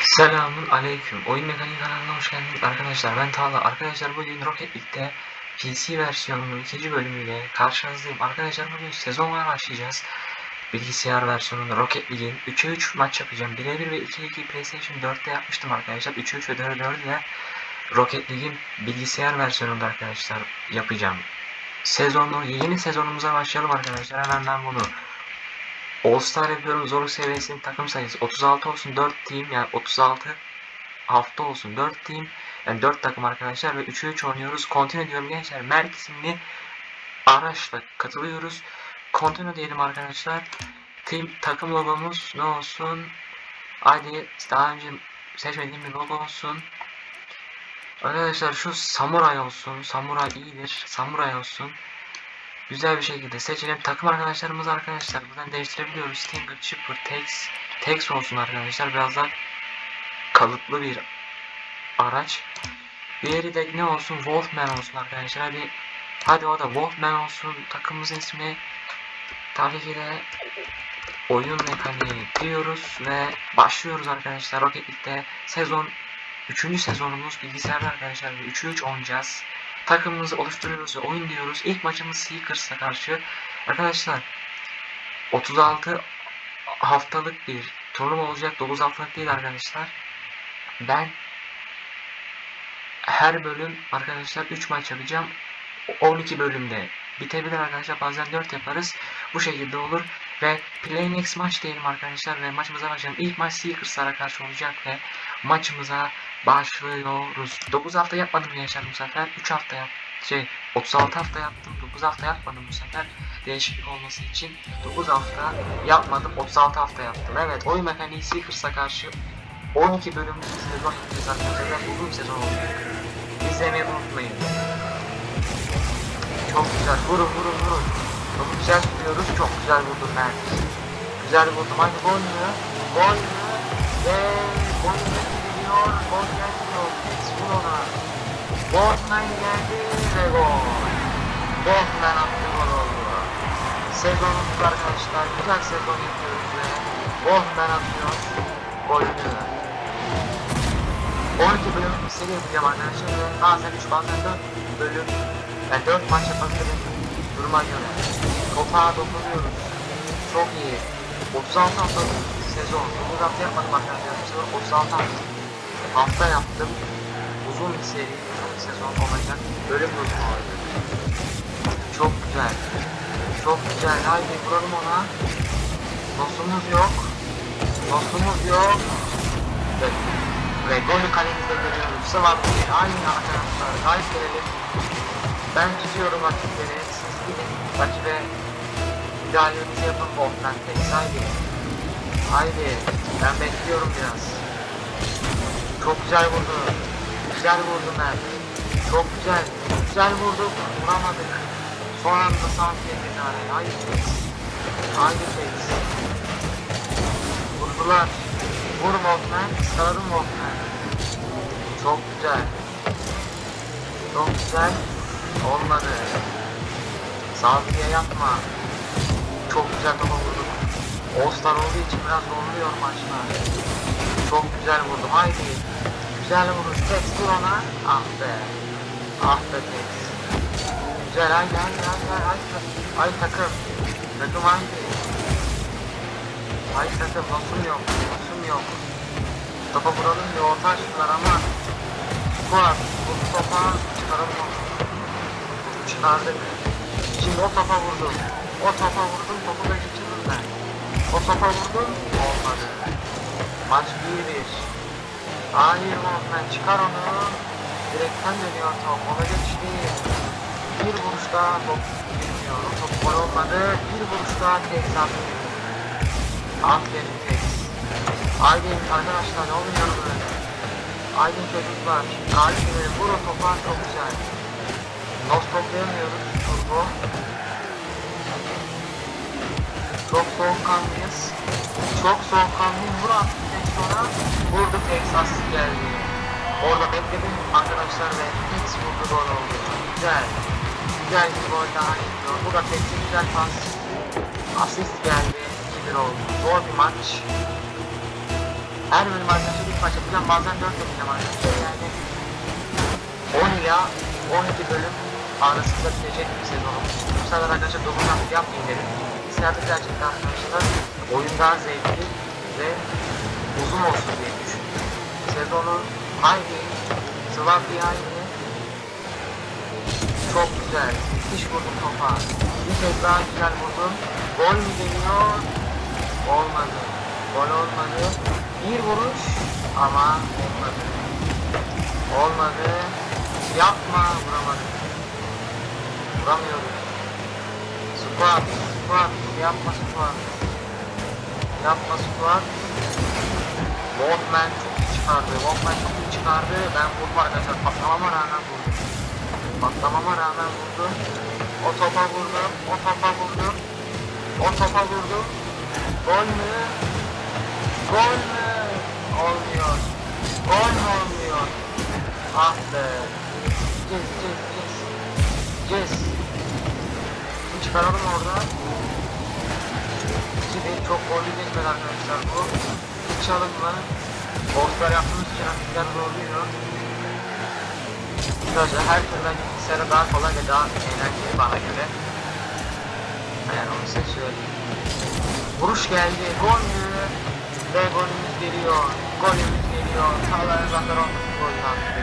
Selamun aleyküm. Oyun Mekaniği kanalına hoş geldiniz arkadaşlar. Ben Tağla. Arkadaşlar bugün Rocket League'de PC versiyonunun ikinci bölümüyle karşınızdayım. Arkadaşlar bugün sezonla başlayacağız. Bilgisayar versiyonunda Rocket League'in 3'e 3 maç yapacağım. 1'e 1 ve 2'ye 2 PlayStation 4'te yapmıştım arkadaşlar. 3'e 3 ve 4'e 4 ile Rocket League'in bilgisayar versiyonunda arkadaşlar yapacağım. Sezonu, yeni sezonumuza başlayalım arkadaşlar. Hemen ben bunu All Star yapıyorum. Zorluk seviyesinin takım sayısı 36 olsun 4 team yani 36 hafta olsun 4 team yani 4 takım arkadaşlar ve 3'e 3 oynuyoruz. Continue diyorum gençler. Merk isimli araçla katılıyoruz. Continue diyelim arkadaşlar. Team takım logomuz ne olsun? Haydi daha önce seçmediğim bir logo olsun. Arkadaşlar şu samuray olsun. Samuray iyidir. Samuray olsun. Güzel bir şekilde seçelim. Takım arkadaşlarımız arkadaşlar buradan değiştirebiliyoruz. Stinger, Chipper, Tex, Tex olsun arkadaşlar. Biraz daha kalıplı bir araç. Diğeri de ne olsun? Wolfman olsun arkadaşlar. Hadi hadi o da Wolfman olsun. Takımımızın ismi tabii ki de oyun mekaniği diyoruz ve başlıyoruz arkadaşlar. Rocket League'de sezon 3. sezonumuz bilgisayarda arkadaşlar. 3'ü 3 oynayacağız takımımızı oluşturuyoruz ve oyun diyoruz. İlk maçımız Seekers'a karşı. Arkadaşlar 36 haftalık bir turnuva olacak. 9 haftalık değil arkadaşlar. Ben her bölüm arkadaşlar 3 maç yapacağım. 12 bölümde bitebilir arkadaşlar. Bazen 4 yaparız. Bu şekilde olur. Ve Play Next maç diyelim arkadaşlar. Ve maçımıza başlayalım. İlk maç Seekers'lara karşı olacak ve maçımıza başlıyoruz. 9 hafta yapmadım gençler bu sefer. 3 hafta yap. Şey 36 hafta yaptım. 9 hafta yapmadım bu sefer. Değişiklik olması için 9 hafta yapmadım. 36 hafta yaptım. Evet oyun mekaniği Seekers'a karşı 12 bölümlük bir sezon yapacağız arkadaşlar. Uzun sezon olacak. İzlemeyi unutmayın. Çok güzel. Vurun vurun vurun. Çok güzel vuruyoruz. Çok güzel vurdum ben. Güzel vurdum. Hadi gol mü? Gol mü? Gol mü? Geliyor. Gol gelmiyor. Vur ona. Botman geldi ve gol. Botman attı gol oldu. Sezonumuz arkadaşlar. Güzel sezon yapıyoruz ve Botman atıyor. Golünü. 12 bölüm seri yapacağım arkadaşlar. Bazen 3 bazen 4 bölüm. Yani 4 maç yapabilirim. Duruma göre. Topa dokunuyoruz. Çok iyi. 36 haftalık sezon. 9 hafta yapmadım arkadaşlar. Bu sefer 36 hafta. Hafta yaptım. Uzun bir seri, uzun bir sezon olacak. Bölüm bölüm olacak. Çok güzel. Çok güzel. Haydi vuralım ona. Nosumuz yok. Nosumuz yok. Ve, ve golü kalemizde görüyoruz. Sıvat Aynı arkadaşlar. Haydi gelelim. Ben tutuyorum rakipleri. Siz gidin rakibe müdahalenizi yapın Wolfman Tex. Haydi. Haydi. Ben bekliyorum biraz. Çok güzel vurdu. Güzel vurdu Mert. Çok güzel. Güzel vurduk. Vuramadık. Son anda sanki edildi araya. Haydi Tex. Haydi Tex. Vurdular. Vur Wolfman. Sararım Wolfman. Çok güzel. Çok güzel. Olmadı. Sağlıklıya yapma. Çok güzel topa vurduk. All-Star olduğu için biraz zorluyor maçlar. Çok güzel vurdum. Haydi. Güzel vuruş. Tex vur ona. Ah be. Ah be Tex. Güzel. Haydi haydi haydi haydi. haydi. Ay takım. Takım haydi. Haydi takım. Nasıl yok. Nasıl yok. Topa vuralım diye orta açtılar ama Fuat bu topa çıkaralım onu. Çıkardık. Şimdi o topa vurdum. O topa vurdum, topu da geçirdim ben. O topa vurdum, olmadı. Maç 1-1. Hayır Wolfman çıkar onu. Direkten dönüyor top, ona geçti. Bir vuruş daha top girmiyor. O top gol olmadı. Bir vuruş daha tek attı. Aferin tek. Haydi arkadaşlar ne oluyor böyle? Haydi çocuklar. Haydi vur o topa çok güzel. Nos toplayamıyoruz. Turbo. Çok soğukkanlıyız. Çok soğukkanlıyım. Vur artık tek sonra. Vurdu Texas geldi. Orada bekledim arkadaşlar ve Tex vurdu gol oldu. Güzel. Güzel bir gol daha geliyor. Bu da Tex'in güzel pas. Asist geldi. 2-1 oldu. Zor bir maç. Her bölüm arkadaşlar 3 maç yapacağım. Bazen 4 yapacağım arkadaşlar. Yani 10 ila 12 bölüm arasında bitecek bir sezonumuz. Bu sefer arkadaşlar 9 hafta yapmayayım dedim. Bilgisayarda gerçekten arkadaşlar oyun daha zevkli ve uzun olsun diye düşündüm. Sezonu aynı, Slavia aynı. Çok güzel. Müthiş vurdum topa. Bir kez daha güzel vurdum. Gol mü geliyor? Olmadı. Gol olmadı. Bir vuruş ama olmadı. Olmadı. Yapma vuramadık. Vuramıyoruz. Squat, squat, yapma squat. Yapma squat. Walkman çok iyi çıkardı. Walkman çok iyi çıkardı. Ben vurdum arkadaşlar. Patlamama rağmen vurdum. Patlamama rağmen vurdum. O topa vurdum. O topa vurdum. O topa vurdum. Gol mü? Gol mü? Olmuyor. Gol olmuyor? Ah be. Cez, cez. Cez. Bunu çıkaralım orada. Şimdi çok gollü geçmedi arkadaşlar bu. Çıkalım mı? Bosslar yaptığımız için hafiften zorluyor. Arkadaşlar her türden bilgisayara daha kolay ve daha eğlenceli bana göre. Yani onu size söyleyeyim. Vuruş geldi. Gol mü? Ve golümüz geliyor. Golümüz geliyor. Sağlar zaten olması golünü attı.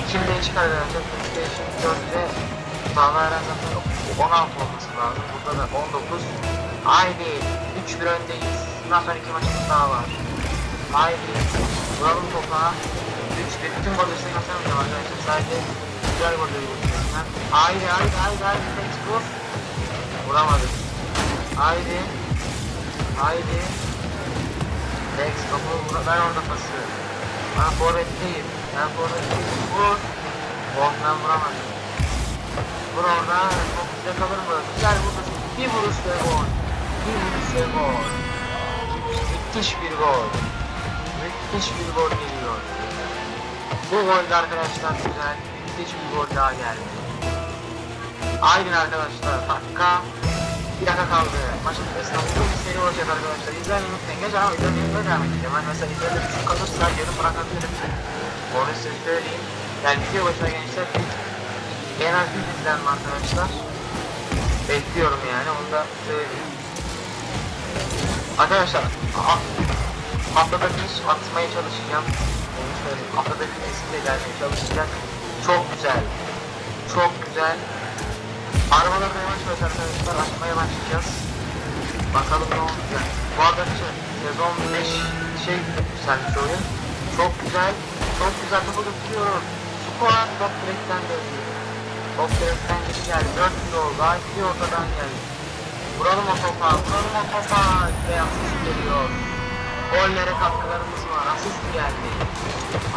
İkili değişik arkadaşlar. İki değişik 4 ve Sağlar zaten 16 olması lazım. Burada da 19. Haydi. 3-1 öndeyiz. Bundan sonra iki maçımız daha var. Haydi. Vuralım topa. 3-1. Bütün gol üstüne yasamayacağım arkadaşlar. Sadece güzel golleri ben. Haydi haydi haydi haydi. Let's go. Vuramadık. Haydi. Haydi. Lex topu. Ben orada pası. Ben forvetteyim. Ben forvetteyim. Vur. Oh ben vuramadım. Vur orada. Top bize kalır mı? Güzel vurdu. Bir vuruş ve gol. Bir vuruş ve gol. Müthiş bir gol. Müthiş bir gol geliyor. Bu gol de arkadaşlar güzel. Müthiş bir gol daha geldi. Aynen arkadaşlar. Dakika. Bir dakika kaldı. Maçın esnafı çok seri olacak arkadaşlar. İzlemeyi unutmayın. Gece ama izlemeye devam edeceğim. Ben mesela izleyip düşük kalırsa yarım bırakabilirim. Onu size söyleyeyim. Yani video başına gençler en az bir izlenme arkadaşlar. Bekliyorum yani onu da söyleyeyim. Arkadaşlar ha- haftada bir atmaya çalışacağım. Onu söyleyeyim. De gelmeye çalışacak. Çok güzel. Çok güzel. Arabalarda yavaş yavaş arkadaşlar açmaya başlayacağız. Bakalım ne olacak. Bu arada şey, sezon 5 şey yükselmiş oyun. Çok güzel. Çok güzel topu tutuyorum. Skor top direkten döndü. Top direkten geri geldi. 4 kilo oldu. Ortadan geldi. Vuralım o topa. Vuralım topa. Ve asist geliyor. Gollere katkılarımız var. Asist geldi.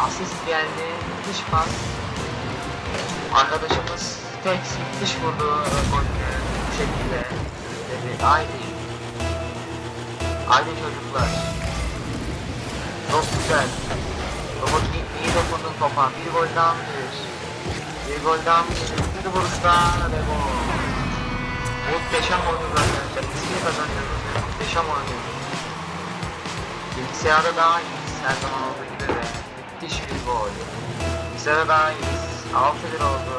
Asist geldi. Müthiş pas. Arkadaşımız tek müthiş vurdu golünü bu şekilde. Dedi. Haydi. Haydi çocuklar. Çok güzel. Robot iyi, dokundun topa. Bir gol daha mı? Bir gol daha mı? Bir vuruş daha ve gol. Muhteşem. İsmini kazanıyoruz. Muhteşem oynuyoruz. Bilgisayarda daha iyiyiz her zaman olduğu gibi ve müthiş bir gol. Bilgisayarda daha iyiyiz. 6-1 oldu.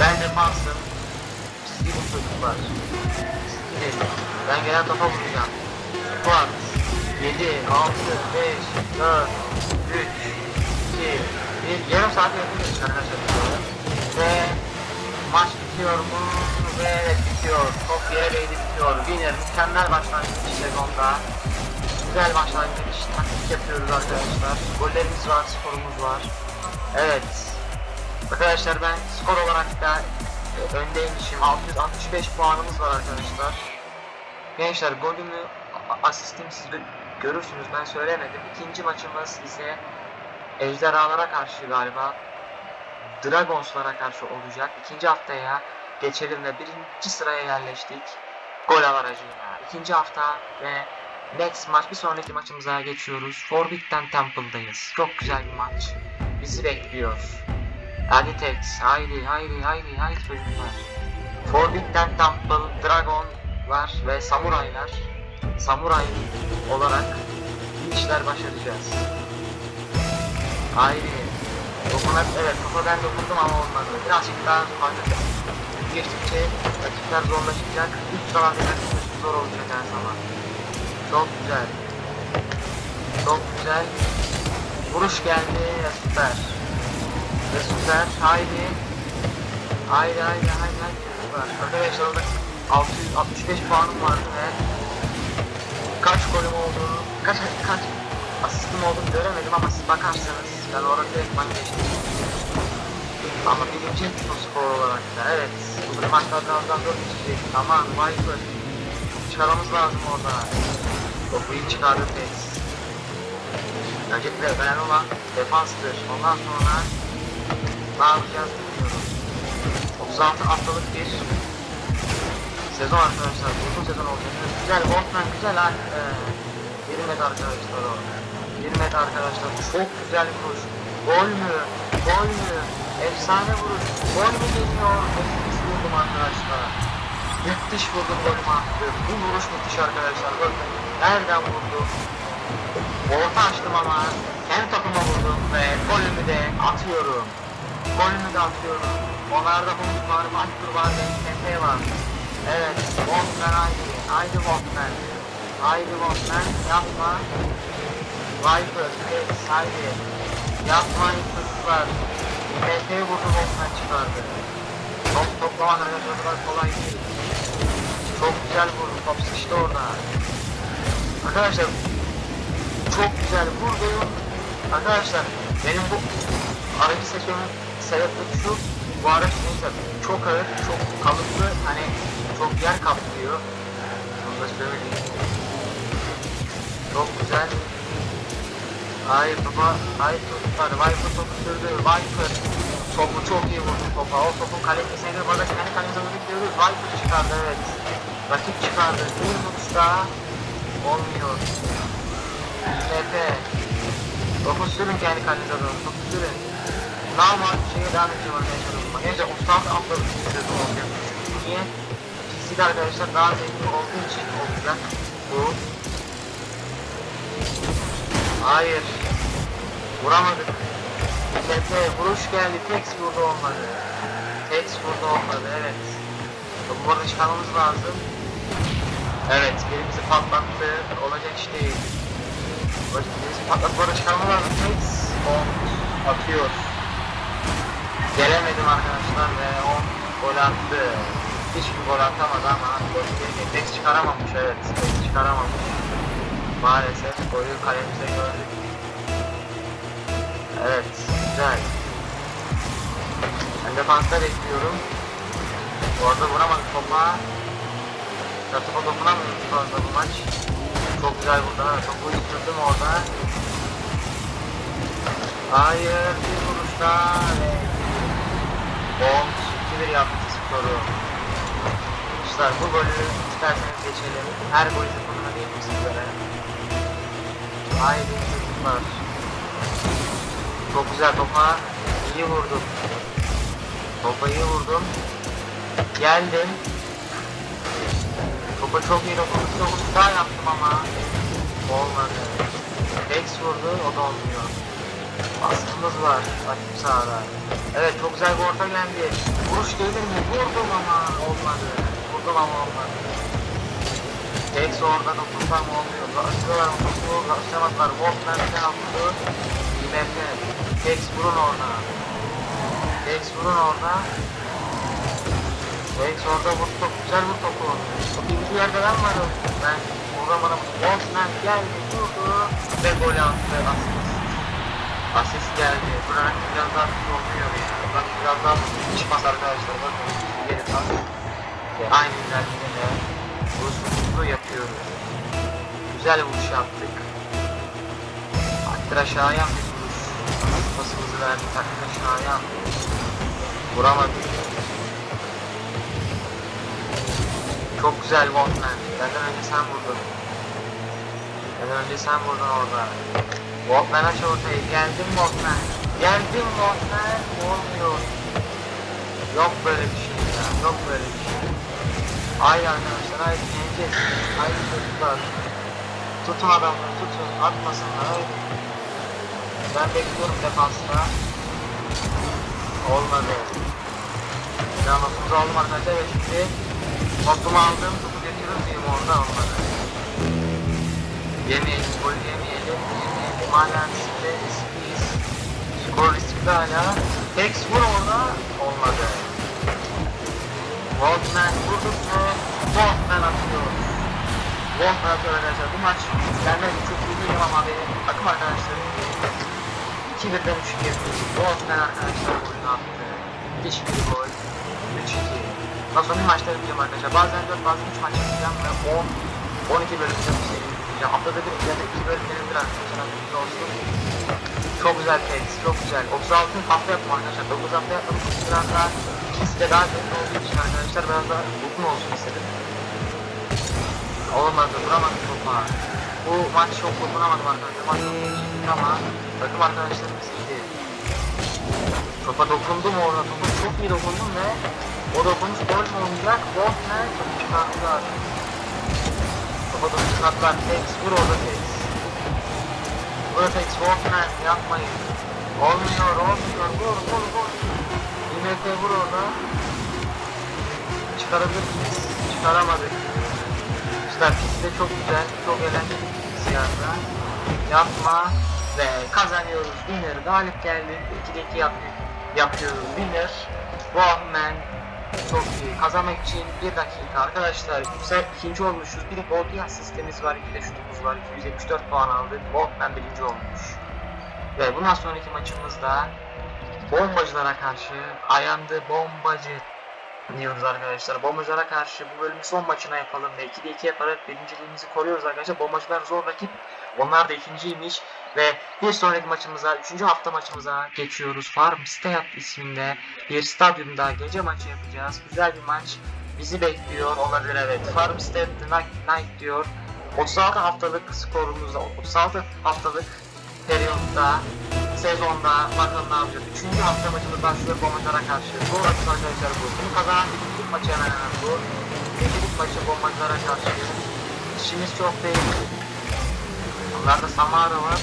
Ben defansım. Siz gidin çocuklar. Siz. Ben gelen topa vuracağım. Squat. 7, 6, 5, 4, 3, 2, 1. Yarım saat geçtik arkadaşlar. Ve maç bitiyor mu? Ve bitiyor. Top yere değdi bitiyor. Winner mükemmel başlangıç sezonda. Güzel başlangıç. Taktik yapıyoruz arkadaşlar. Gollerimiz var, skorumuz var. Evet. Arkadaşlar ben skor olarak da e, öndeymişim. 665 puanımız var arkadaşlar. Gençler golümü, a- asistimi siz gö- görürsünüz ben söylemedim. İkinci maçımız ise Ejderhalara karşı galiba Dragons'lara karşı olacak. İkinci haftaya geçelim ve birinci sıraya yerleştik. Gol avarajıyla. İkinci hafta ve next maç bir sonraki maçımıza geçiyoruz. Forbidden Temple'dayız. Çok güzel bir maç. Bizi bekliyor. Hadi Tex, haydi haydi haydi haydi çocuklar. Forbidden Temple, Dragon var ve Samuraylar. Samuray olarak işler başaracağız. Haydi. Dokunak, evet topa ben dokundum ama olmadı. Birazcık daha fazla geçtikçe rakipler zorlaşacak. Üç zaman bir zor olacak her zaman. Çok güzel. Çok güzel. Vuruş geldi süper. Ve süper. Haydi. Haydi haydi haydi haydi. Süper. Arkadaşlar orada 665 puanım vardı ve kaç golüm olduğunu, kaç kaç asistim olduğunu göremedim ama siz bakarsanız ben orada direktman geçtim. Ama birinci bu skor olarak da evet. Bu maçta birazdan 4 geçecek. Aman Viper. Çıkarmamız lazım orada. Topu iyi çıkardı Tex. Öncelikle önemli olan defanstır. Ondan sonra ne yapacağız bilmiyorum. 36 haftalık bir sezon arkadaşlar. Uzun sezon olacak. Güzel Wolfman güzel ha. Ee, 1 metre arkadaşlar o. 1 metre arkadaşlar. Çok güzel bir vuruş. Gol mü? Gol mü? Efsane vuruş. Gol mü geliyor? Vurdum arkadaşlar. Müthiş vurdum golümü attı. Bu vuruş müthiş arkadaşlar. Bakın nereden vurdu? Orta açtım ama kendi topuma vurdum ve golümü de atıyorum. Golümü de atıyorum. Onlarda Humus var, Viper var MP var. Evet, Wolfman haydi. Haydi Wolfman. Haydi Wolfman. Yapma. Viper, Tex, haydi. Yapmayın çocuklar. MP'ye vurdu Wolfman çıkardı. Top arkadaşlar o kadar kolay değil. Çok güzel vurdu. Top sıçtı orada. Arkadaşlar çok güzel vurdum. Arkadaşlar benim bu aracı seçmemin sebebi şu. Bu araç neyse çok ağır, çok kalıplı, hani çok yer kaplıyor. Onu da söyleyeyim. Çok güzel. Hayır baba, hayır çocuklar, Viper topu sürdü, Viper topu çok iyi vurdu topa, o topun kaleci seni bana kendi kalemize vurdu gidiyoruz, Viper çıkardı evet, rakip çıkardı, bir vuruş daha olmuyor, Efe, topu sürün kendi kalenize doğru, topu sürün, Nama şeye devam edeceğim arkadaşlar, neyse 36 atladık bir sezon olacak, niye? PC'de arkadaşlar daha zengin olduğu için olacak bu, Hayır. Vuramadık. Tepe vuruş geldi. Tex vurdu olmadı. Tex vurdu olmadı. Evet. Bu arada çıkarmamız lazım. Evet. Birimizi patlattı. Olacak iş değil. Birimizi patlattı. Bu arada çıkarmamız lazım. Tex on atıyor. Gelemedim arkadaşlar ve on gol attı. Hiçbir gol atamadı ama gol gelince Tex çıkaramamış. Evet. Tex çıkaramamış. Maalesef golü kalemize gördük. Evet, güzel. Ben defansta bekliyorum. Bu arada vuramadık topa. Ya topa dokunamıyoruz fazla bu maç. Çok güzel burada. Topu üstürdüm orada. Hayır, bir vuruşta ve Bombs 2-1 yaptı skoru. Arkadaşlar bu golü isterseniz geçelim. Her golü sonuna değil sizlere. Haydi çocuklar. Çok güzel topa iyi vurdum. Topa iyi vurdum. Geldim. Topa çok iyi dokundum. Çok daha yaptım ama olmadı. Rex vurdu o da olmuyor. Baskımız var rakip sahada. Evet çok güzel bir orta geldi. Vuruş gelir mi? Vurdum ama olmadı. Vurdum ama olmadı. Rex orada dokunsam olmuyor. Açıyorlar topu. Açamadılar. Wolfman bir tane vurdu. IMF. Rex vurun orada. Rex vurun orada. Rex orada vurdu. Çok güzel vurdu topu. Bir yerde ben varım. Ben vuramadım. Wolfman geldi. Vurdu. Ve gol attı. Asist. Asist geldi. Buranın biraz daha hızlı olmuyor ya. Bak biraz daha çıkmaz arkadaşlar. Bakın. Geri pas. Aynı ilerlediğinde vuruşumuzu yapıyoruz. Güzel vuruş yaptık. Takdir aşağıya. Pasımızı verdik takdir aşağıya. Vuramadık. Çok güzel Walkman. Benden önce sen vurdun. Benden önce sen vurdun orada. Walkman aç ortayı. Geldim Walkman. Geldim Walkman. Olmuyor. Yok böyle bir şey ya. Yok böyle bir şey. Haydi arkadaşlar haydi yeneceğiz. Haydi çocuklar. Tutun adamları tutun. Atmasınlar. Ben bekliyorum defansta. Olmadı. Notumuzu aldım arkadaşlar ve şimdi notumu aldım. Topu götürür müyüm orada olmadı. Yemeyelim, gol yemeyelim, yemeyelim. Hala riskli, riskliyiz. Skor riskli hala. Tex vur orada. Olmadı. Walkman vurduk mu? Walkman atıyor. Walkman atıyor arkadaşlar. Bu maç benden çok iyi değilim ama benim takım arkadaşlarım 2-1'den 3 girdi. Walkman arkadaşlar golünü attı. Müthiş bir gol. 3-2. Daha sonra bir maçta yapacağım arkadaşlar. Bazen 4 bazen 3 maç yapacağım ve 10 12 bölüm yapacağım seri yapacağım. Haftada bir ya da 2 bölüm gelir arkadaşlar. Haberiniz olsun. Çok güzel tenis, çok güzel. 36 hafta yaptım arkadaşlar. 9 hafta yaptım. Biraz daha ikisi de daha kötü olduğu için arkadaşlar biraz daha uzun olsun istedim. Olmadı, vuramadım topa. Bu maç çok dokunamadım arkadaşlar. Maç çok ama takım arkadaşlarımız iyiydi. Topa dokundum orada. Topa çok iyi dokundum ve o dokunuş gol mü olacak? Botman topu çıkarttılar. Topa topu çıkarttılar. Tex vur orada Tex. Burada Tex Botman yapmayın. Olmuyor olmuyor. Vur vur vur. IMF vur orada. Çıkarabilir miyiz? Çıkaramadık. Pistte çok güzel, çok eğlenceli bir hissiyatla. Yapma ve kazanıyoruz. Winner galip geldik. 2'de 2 yap yapıyoruz. Winner. Bohman. Çok iyi. Kazanmak için 1 dakika arkadaşlar. Yüksel ikinci olmuşuz. Bir de gol asistimiz var. 2 de şutumuz var. 274 puan aldık. Bohman birinci olmuş. Ve bundan sonraki maçımızda bombacılara karşı Ayandı bombacı diyoruz arkadaşlar. Bombacılara karşı bu bölümün son maçına yapalım ve 2'de 2 yaparak birinciliğimizi koruyoruz arkadaşlar. Bombacılar zor rakip. Onlar da ikinciymiş ve bir sonraki maçımıza, 3. hafta maçımıza geçiyoruz. Farm Stay isminde bir stadyumda gece maçı yapacağız. Güzel bir maç bizi bekliyor olabilir evet. Farm Stay Night, Night diyor. 36 haftalık skorumuzda, 36 haftalık periyotta sezonda bakalım ne yapacağız. Üçüncü hafta maçımız başlıyor bombacılara karşı. Bu rakip arkadaşlar bu. Bunu kazanan birincilik maçı hemen hemen bu. Birincilik maçı bombacılara karşı. İşimiz çok değil. Onlarda Samara var.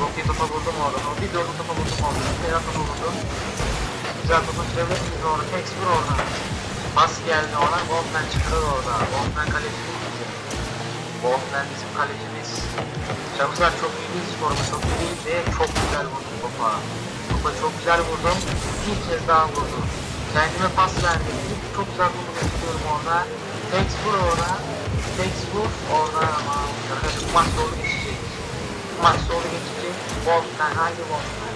Çok iyi topa vurdum oradan. O bir dördü topa vurdum oradan. Bir topa vurdum. Güzel topa sürebilir miyiz orada? Tex vur orada. Pas geldi ona. Wolfman çıkarır orada. Wolfman bizim. Wolfman bizim kalecimiz. Çavuşlar çok iyi değil sporumuz çok iyi ve çok güzel vurdum topa. Topa çok güzel vurdum. Bir kez daha vurdum. Kendime pas verdim. Çok güzel vurdum istiyorum orada. Tex vur orada. Tex vur orada ama arkadaşlar bu maç doğru geçecek. Maç doğru geçecek. Wolfman haydi Wolfman.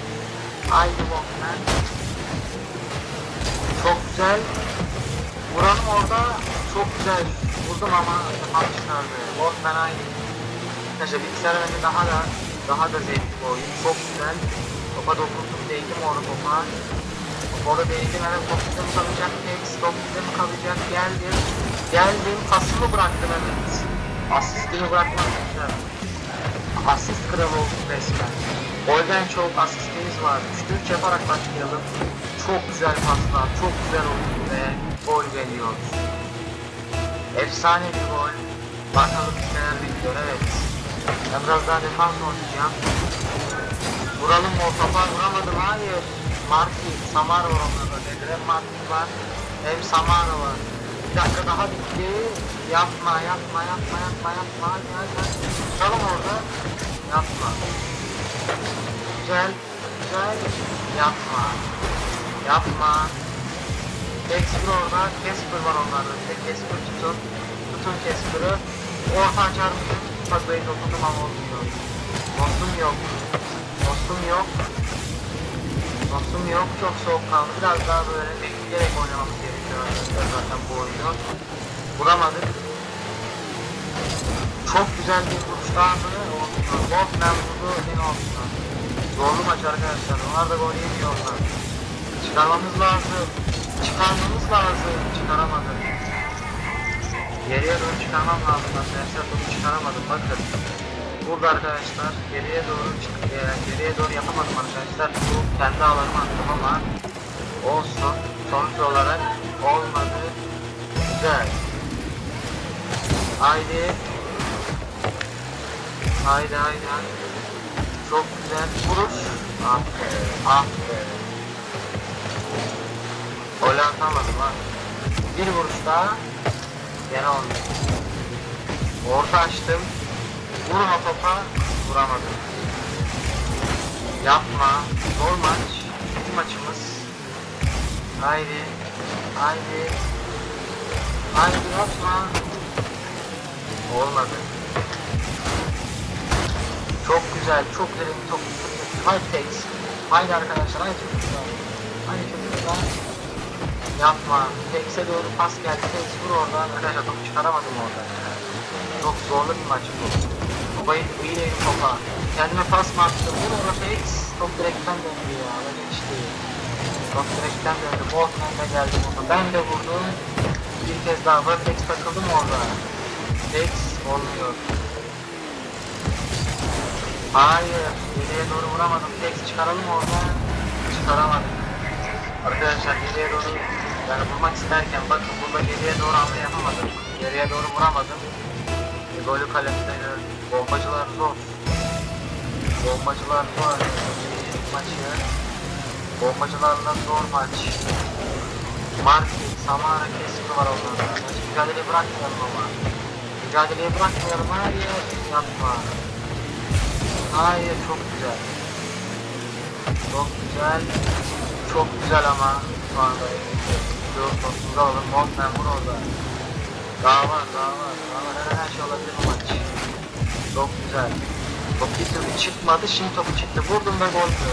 Haydi Wolfman. Çok güzel. Vuranım orada çok güzel. Vurdum ama defans çıkardı. Wolfman haydi. Arkadaşlar bilgisayar bence daha da daha da zevkli bir oyun. Çok güzel. Topa dokundum, değdim orada topa. Orada değdim, evet top bizde mi kalacak? Tex, top bizde mi kalacak? Geldim. Geldim, pasımı bıraktım evet. Asistimi bırakmamışlar. Asist kralı olduk resmen. Golden çok asistimiz var. 3-4 yaparak başlayalım. Çok güzel paslar, çok güzel oyun ve gol geliyor. Efsane bir gol. Bakalım neler bekliyor, evet. Ben biraz daha defans oynayacağım. Vuralım topa? Vuramadım. Hayır. Marti, Samara var onlarda. Hem Marti var. Hem Samara var. Bir dakika daha bitti. Yapma, yapma, yapma, yapma, yapma. Hadi, hadi. Tutalım orada. Yapma. Güzel, güzel. Yapma. Yapma. Casper orada. Casper var onlarda. Casper tutun. Tutun Casper'ı. Orta açar mıyım? Bak ben dokundum ama olmuyor. Dostum yok. Dostum yok. Dostum yok. Çok soğuk kaldı. Biraz daha böyle bekleyerek oynamamız gerekiyor arkadaşlar zaten bu oyunu. Vuramadık. Çok güzel bir vuruş daha mı? Olmuyor. Wolfman vurdu. Yine olmuyor. Zorlu maç arkadaşlar. Onlar da gol yemiyorlar. Çıkarmamız lazım. Çıkarmamız lazım. Çıkaramadık. Geriye doğru çıkarmam lazım arkadaşlar. Bunu çıkaramadım bakın. Burada arkadaşlar geriye doğru çık e, geriye doğru yapamadım arkadaşlar. Bu kendi alanıma attım ama olsun. Sonuç olarak olmadı. Güzel. Haydi. Haydi haydi haydi. Çok güzel vuruş. Ah be. Ah. Gol atamadım ha. Bir vuruş daha. Gene olmuyor. Orta açtım. Vurun o topa. Vuramadım. Yapma. Zor maç. İkinci maçımız. Haydi. Haydi. Haydi yapma. Olmadı. Çok güzel, çok güzel bir top. Haydi. Haydi arkadaşlar, haydi çocuklar. Haydi çocuklar. Yapma. Tex'e doğru pas geldi. Tex vur oradan. Arkadaşlar topu çıkaramadım orada. Çok zorlu bir maç bu. Babayı iyi değilim topa. Kendime pas mı attım? Vur orada Tex. Top direkten döndü ya. Öyle değil. Top direkten döndü. Boltman da geldi burada. Ben de vurdum. Bir kez daha. Bak Tex takıldı mı orada? Tex olmuyor. Hayır, geriye doğru vuramadım. Tek çıkaralım oradan. Çıkaramadım. Arkadaşlar geriye doğru yani vurmak isterken bakın burada geriye doğru hamle yapamadım. Geriye doğru vuramadım. E, golü kalemde gördüm. Bombacılar zor. Bombacılar zor. Maçı. Bombacılarla zor maç. Martin, Samara kesin var onlarda. Mücadeleyi bırakmayalım ama. Mücadeleyi bırakmayalım. Hayır, yapma. Hayır çok güzel. Çok güzel. Çok güzel ama şu anda Yok topumuzu alalım. Montman vur orada. Daha var daha var. Daha var. Her, her şey olabilir maç. Çok güzel. Top bir çıkmadı. Şimdi topu çıktı. Vurdum ve goldü.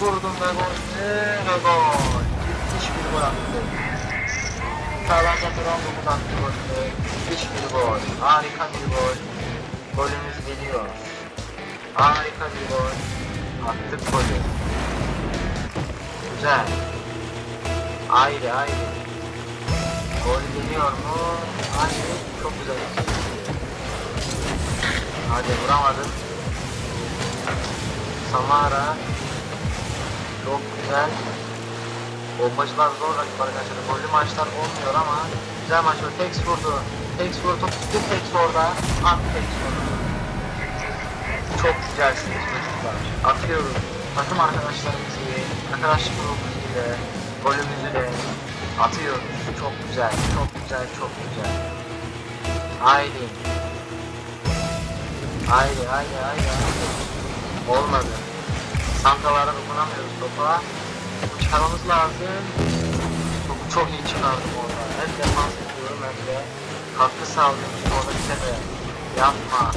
Vurdum ve goldü. Ve gol. Müthiş bir gol attı. Sağlamca duran bu attı golü. Müthiş bir gol. Harika bir gol. Golümüz geliyor. Harika bir gol. Attık golü. Güzel. Haydi haydi. Gol geliyor mu? Haydi. Çok güzel. Hadi vuramadım. Samara. Çok güzel. Bombacılar zor rakip arkadaşlar. Gollü maçlar olmuyor ama güzel maç var. Tex vurdu. Tex vurdu. Tuttu Tex orada. At Tex vurdu. Çok güzelsiniz çocuklar. Atıyoruz. Takım arkadaşlarımız iyi. Arkadaşlık grubumuz de. Golümüzü de atıyoruz. Çok güzel, çok güzel, çok güzel. Haydi. Haydi, haydi, haydi. Olmadı. Santalara dokunamıyoruz topa. Çıkarmamız lazım. Topu çok iyi çıkardım orada. Hem defans ediyorum hem de katkı sağlıyorum orada bize de. Yapma.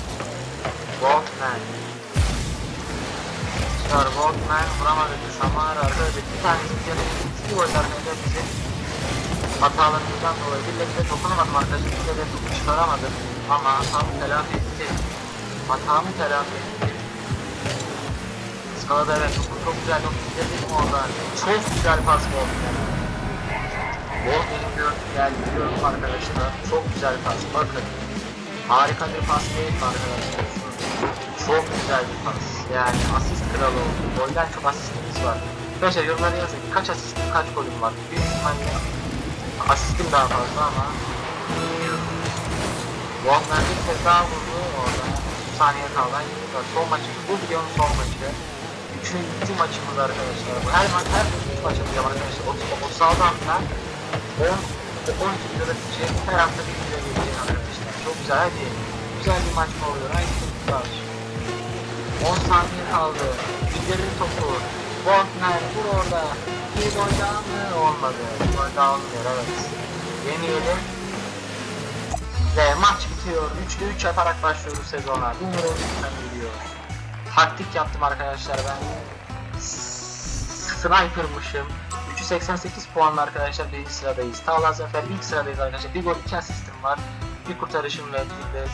Walkman. Çıkar Walkman vuramadı. Samara arkadaşlar bir tanesi bir yana iki gol arkadaşlar bizim hatalarımızdan dolayı bir lekte dokunamadım arkadaşlar. Bir de topu çıkaramadım. Ama hatamı telafi etti. Hatamı telafi etti. Skalada evet topu çok güzel topu izledim orada. Çok güzel pas Walkman. Walkman'in gördüm geldi arkadaşlar. Çok güzel pas bakın. Harika bir pas değil arkadaşlar? Çok güzel bir pas. Yani asist kralı oldu. Golden çok asistimiz var. Arkadaşlar yorumlara yazın. Kaç asistim, kaç golüm var? Büyük ihtimalle asistim daha fazla ama Wong'dan bir kez daha vurdu orada. saniye kaldı. Son maçımız. Bu videonun son maçı. Üçüncü maçımız arkadaşlar. Bu her maç her üç maç yapacağım arkadaşlar. 30, 36 hafta 10 12 videoda bitecek. Her hafta bir video gelecek arkadaşlar. Çok güzel hadi. Güzel bir maç mı oluyor? Haydi çocuklar. 10 saniye kaldı. İndirin topu. Walkman vur orada. Bir gol daha mı? Olmadı. Gol daha olmuyor evet. Yemeyelim. Ve maç bitiyor. 3'te 3 yaparak başlıyoruz sezona. Umarım lütfen gidiyor. Taktik yaptım arkadaşlar ben. Sniper'mışım. 388 puanla arkadaşlar birinci sıradayız. Tağla Zafer ilk sıradayız arkadaşlar. Bir gol iki asistim var. Bir kurtarışım ve bir de,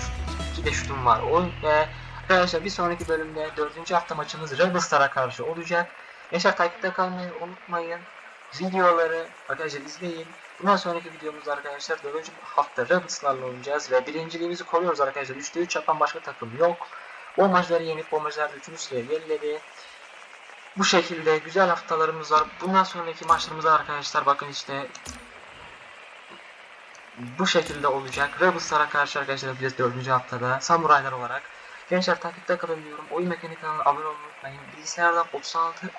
iki de şutum var. O, ve arkadaşlar bir sonraki bölümde dördüncü hafta maçımız Rebels'lara karşı olacak. Yaşar takipte kalmayı unutmayın. Videoları arkadaşlar izleyin. Bundan sonraki videomuzda arkadaşlar 4. hafta Rebels'larla oynayacağız ve birinciliğimizi koruyoruz arkadaşlar. 3'te 3 yapan başka takım yok. Bombacıları yenip bombacılar 3. sıraya geriledi. Bu şekilde güzel haftalarımız var. Bundan sonraki maçlarımızda arkadaşlar bakın işte bu şekilde olacak. Rebels'lara karşı arkadaşlar biz 4. haftada samuraylar olarak Gençler takipte kalın diyorum. Oyun Mekanik kanalına abone olmayı unutmayın. Bilgisayardan 36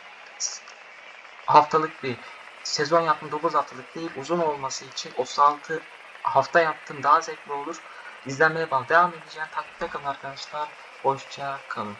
haftalık bir sezon yaptım. 9 haftalık değil. Uzun olması için 36 hafta yaptım. Daha zevkli olur. İzlenmeye bağlı devam edeceğim. Takipte kalın arkadaşlar. Hoşça kalın.